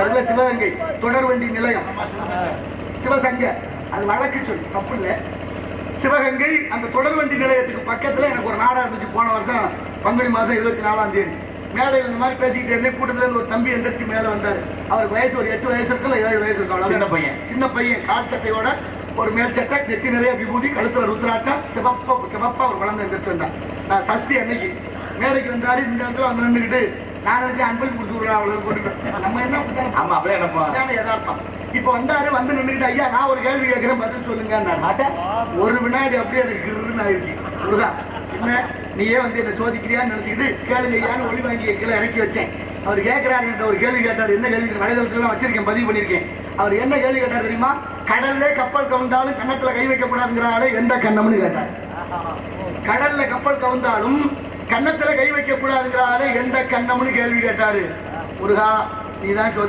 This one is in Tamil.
இருக்காருல்ல சிவகங்கை தொடர்வண்டி நிலையம். சிவசங்க அது வழக்கு சொல் தப்பு இல்லை. சிவகங்கை அந்த தொடர்வண்டி நிலையத்துக்கு பக்கத்துல எனக்கு ஒரு நாடா இருந்துச்சு. போன வருஷம் பங்குனி மாதம் இருபத்தி நாலாம் தேதி. மேடையில் இந்த மாதிரி பேசிக்கிட்டே இருந்தேன். கூட்டத்துல இருந்து ஒரு தம்பி எந்திரிச்சு மேல வந்தாரு. அவருக்கு வயசு ஒரு எட்டு வயசு இருக்குல்ல ஏழு வயசு இருக்கும். சின்ன பையன். சின்ன பையன் கால் சட்டையோட ஒரு மேல் சட்டை நெத்தி நிறைய விபூதி கழுத்துல ருத்ராட்சம் சிவப்பா சிவப்பா ஒரு குழந்தை எந்திரிச்சு வந்தான். நான் சஷ்டி அன்னைக்கு மேடைக்கு வந்தாரு இந்த இடத்துல வந்து நின்றுக்கிட்டு நான் நினைச்சேன் அன்பளிப்பு கொடுத்து விடுறேன் அவ்வளவு போட்டு நம்ம என்ன ஆமா அப்படியே நினைப்போம் அதான யதார்த்தம். இப்ப வந்தாரு வந்து நின்னுக்கிட்டு ஐயா நான் ஒரு கேள்வி கேட்கிறேன் பதில் சொல்லுங்க மாட்டேன். ஒரு வினாடி அப்படியே எனக்கு கிருன்னு ஆயிடுச்சு. முருகா என்ன? நீயே வந்து என்ன சோதிக்கிறியான்னு நினைச்சுக்கிட்டு கேளுங்க ஐயான்னு ஒளி வாங்கி கீழே இறக்கி வச்சேன். அவர் கேட்கிறாரு ஒரு கேள்வி கேட்டார் என்ன கேள்வி? வலைதளத்துல வச்சிருக்கேன் பதிவு பண்ணியிருக்கேன். அவர் என்ன கேள்வி கேட்டார் தெரியுமா? கடல்ல கப்பல் கவுந்தாலும் கன்னத்துல கை வைக்கக்கூடாதுங்கிற ஆளு எந்த கண்ணம்னு கேட்டார். கடல்ல கப்பல் கவுந்தாலும் கன்னத்துல கை வைக்க கூடாதுங்கிறாரு எந்த கண்ணம்னு கேள்வி கேட்டாரு. முருகா நீதான் சோதி